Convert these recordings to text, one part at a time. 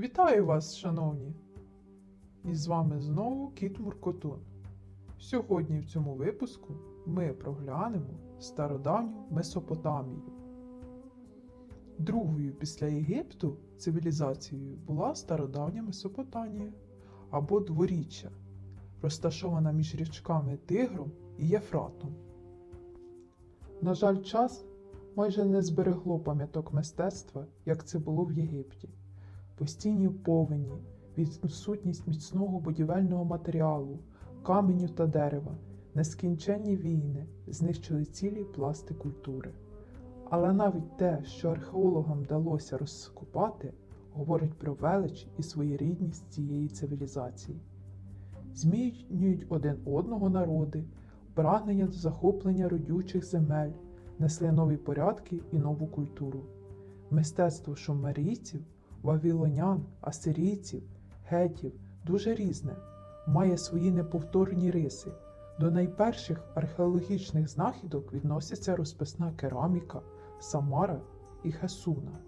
Вітаю вас, шановні! І з вами знову Кіт Муркотун. Сьогодні в цьому випуску ми проглянемо стародавню Месопотамію. Другою після Єгипту цивілізацією була стародавня Месопотамія або дворіччя, розташована між річками Тигром і Єфратом. На жаль, час майже не зберегло пам'яток мистецтва, як це було в Єгипті. Постійні повені, відсутність міцного будівельного матеріалу, каменю та дерева, нескінченні війни знищили цілі пласти культури. Але навіть те, що археологам вдалося розкопати, говорить про велич і своєрідність цієї цивілізації. Змінюють один одного народи, прагнення до захоплення родючих земель, несли нові порядки і нову культуру. Мистецтво шумерійців, вавилонян, асирійців, гетів дуже різне, має свої неповторні риси. До найперших археологічних знахідок відносяться розписна кераміка, самара і хесуна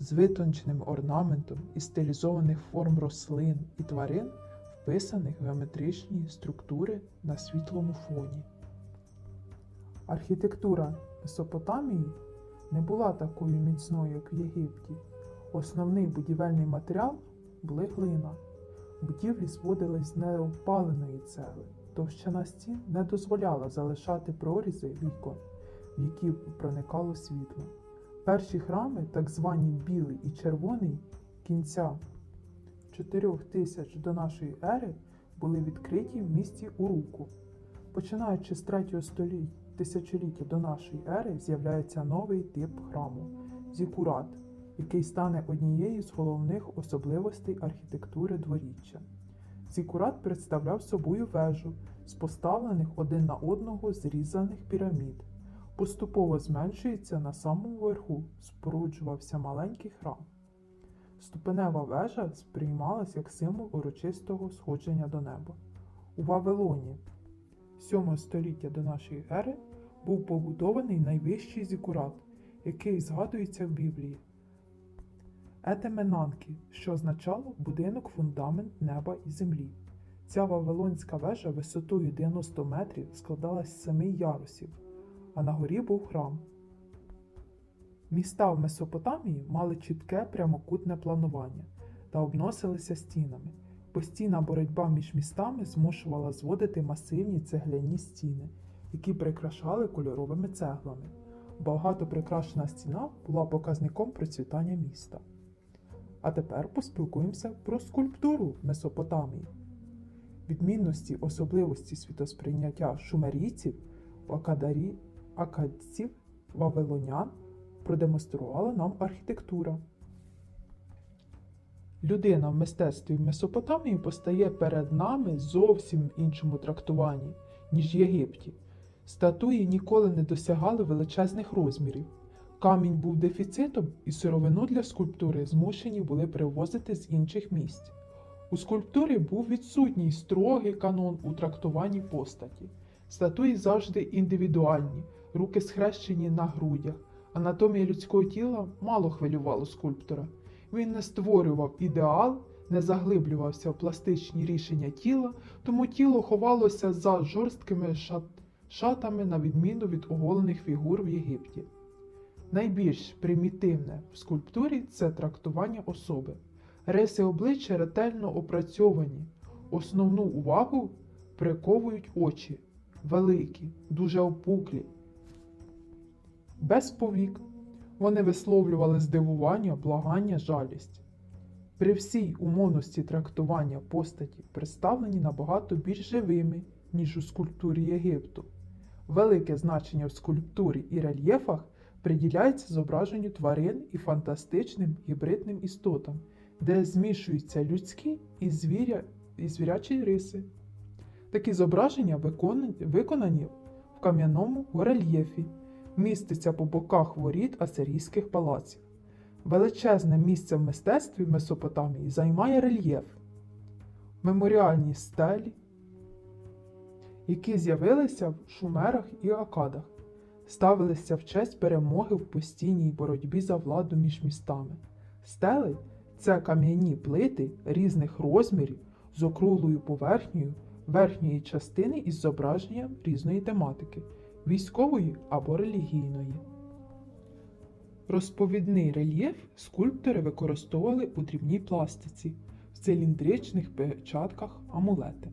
з витонченим орнаментом і стилізованих форм рослин і тварин, вписаних геометричні структури на світлому фоні. Архітектура Месопотамії не була такою міцною, як в Єгипті. Основний будівельний матеріал були глина. Будівлі зводились з неопаленої цегли. Товщина стін не дозволяла залишати прорізи вікон, в які проникало світло. Перші храми, так звані білий і червоний, кінця 4000 до нашої ери, були відкриті в місті Уруку. Починаючи з 3 століття тисячоліття до нашої ери з'являється новий тип храму зікурат, який стане однією з головних особливостей архітектури дворіччя. Зікурат представляв собою вежу з поставлених один на одного зрізаних пірамід. Поступово зменшується на самому верху, споруджувався маленький храм. Ступенева вежа сприймалась як символ урочистого сходження до неба. У Вавилоні 7 століття до нашої ери був побудований найвищий зікурат, який згадується в Біблії. Етеменанки, що означало будинок фундамент неба і землі. Ця вавилонська вежа висотою 90 метрів складалась з семи ярусів, а на горі був храм. Міста в Месопотамії мали чітке прямокутне планування та обносилися стінами. Постійна боротьба між містами змушувала зводити масивні цегляні стіни, які прикрашали кольоровими цеглами. Багато прикрашена стіна була показником процвітання міста. А тепер поспілкуємося про скульптуру Месопотамії. Відмінності особливості світосприйняття шумерійців, акадарі, акадців, вавилонян продемонструвала нам архітектура. Людина в мистецтві Месопотамії постає перед нами зовсім іншому трактуванні, ніж в Єгипті. Статуї ніколи не досягали величезних розмірів. Камінь був дефіцитом, і сировину для скульптури змушені були привозити з інших місць. У скульптурі був відсутній строгий канон у трактуванні постаті. Статуї завжди індивідуальні, руки схрещені на грудях. Анатомія людського тіла мало хвилювало скульптора. Він не створював ідеал, не заглиблювався в пластичні рішення тіла, тому тіло ховалося за жорсткими шат... шатами, на відміну від оголених фігур в Єгипті. Найбільш примітивне в скульптурі це трактування особи. Риси обличчя ретельно опрацьовані. Основну увагу приковують очі великі, дуже опуклі, без повік. Вони висловлювали здивування, благання, жалість. При всій умовності трактування постаті представлені набагато більш живими, ніж у скульптурі Єгипту. Велике значення в скульптурі і рельєфах приділяється зображенню тварин і фантастичним гібридним істотам, де змішуються людські і, звіря, і звірячі риси. Такі зображення виконані, в кам'яному горельєфі міститься по боках воріт асирійських палаців. Величезне місце в мистецтві Месопотамії займає рельєф, меморіальні стелі, які з'явилися в шумерах і акадах, ставилися в честь перемоги в постійній боротьбі за владу між містами. Стели Це кам'яні плити різних розмірів з округлою поверхнею верхньої частини із зображенням різної тематики військової або релігійної. Розповідний рельєф скульптори використовували у дрібній пластиці, в циліндричних печатках амулети.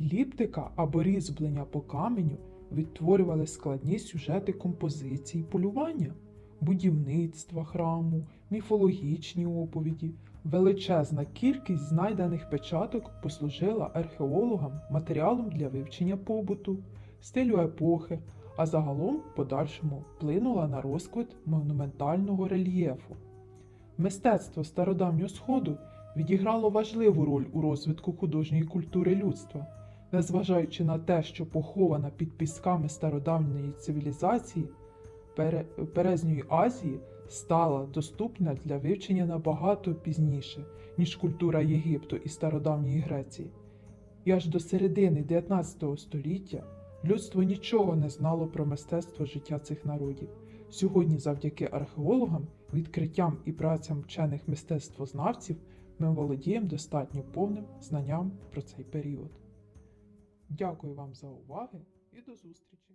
Ліптика або різьблення по каменю відтворювали складні сюжети композицій полювання, будівництва храму, міфологічні оповіді. Величезна кількість знайдених печаток послужила археологам матеріалом для вивчення побуту, стилю епохи, а загалом в подальшому вплинула на розквіт монументального рельєфу. Мистецтво стародавнього сходу відіграло важливу роль у розвитку художньої культури людства, незважаючи на те, що похована під пісками стародавньої цивілізації Пере- Перезньої Азії стала доступна для вивчення набагато пізніше, ніж культура Єгипту і стародавньої Греції. І аж до середини 19 століття людство нічого не знало про мистецтво життя цих народів. Сьогодні, завдяки археологам, відкриттям і працям вчених мистецтвознавців, ми володіємо достатньо повним знанням про цей період. Дякую вам за уваги і до зустрічі!